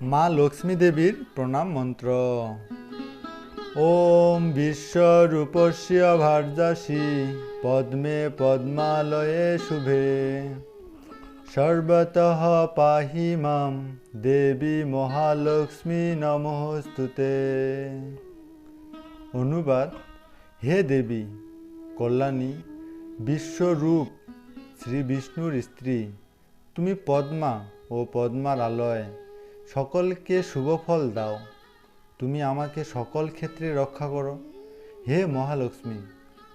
মা লক্ষ্মী দেবীর প্রণাম মন্ত্র। ওম বিশ্বরূপস্য ভার্যাসী, পদ্মে পদ্মালয়ে শুভে। সর্বতঃ পাহি মাম, দেবী মহালক্ষ্মী নমস্তুতে। অনুবাদ, হে দেবী, কল্যাণী, বিশ্বরূপ, শ্রী বিষ্ণুর স্ত্রী, তুমি পদ্মা ও পদ্মার আলয়। সকলকে শুভফল দাও। তুমি আমাকে সকল ক্ষেত্রে রক্ষা করো। হে মহালক্ষ্মী,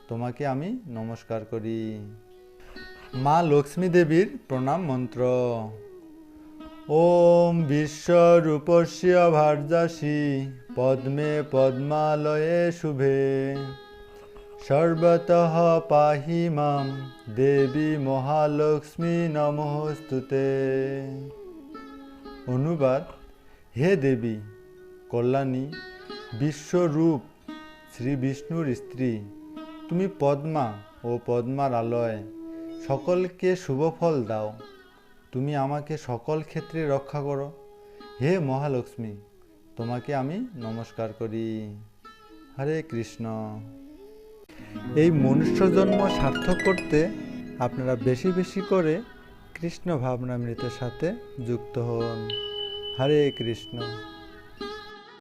তোমাকে আমি নমস্কার করি। মা লক্ষ্মী দেবীর প্রণাম মন্ত্র। ওম বিশ্বরূপস্য ভার্যাসী, পদ্মে পদ্মালয়ে শুভে। সর্বতঃ পাহি মাম, দেবী মহালক্ষ্মী নমস্তুতে। অনুবাদ, হে দেবী, কল্যাণী, বিশ্বরূপ, শ্রী বিষ্ণুর স্ত্রী, তুমি পদ্মা ও পদ্মার আলয়, সকলকে শুভফল দাও। তুমি আমাকে সকল ক্ষেত্রে রক্ষা করো। হে মহালক্ষ্মী, তোমাকে আমি নমস্কার করি। হরে কৃষ্ণ। এই মনুষ্য জন্ম সার্থক করতে আপনারা বেশি বেশি করে কৃষ্ণ ভাবনামৃতের সাথে যুক্ত হন। হরে কৃষ্ণ।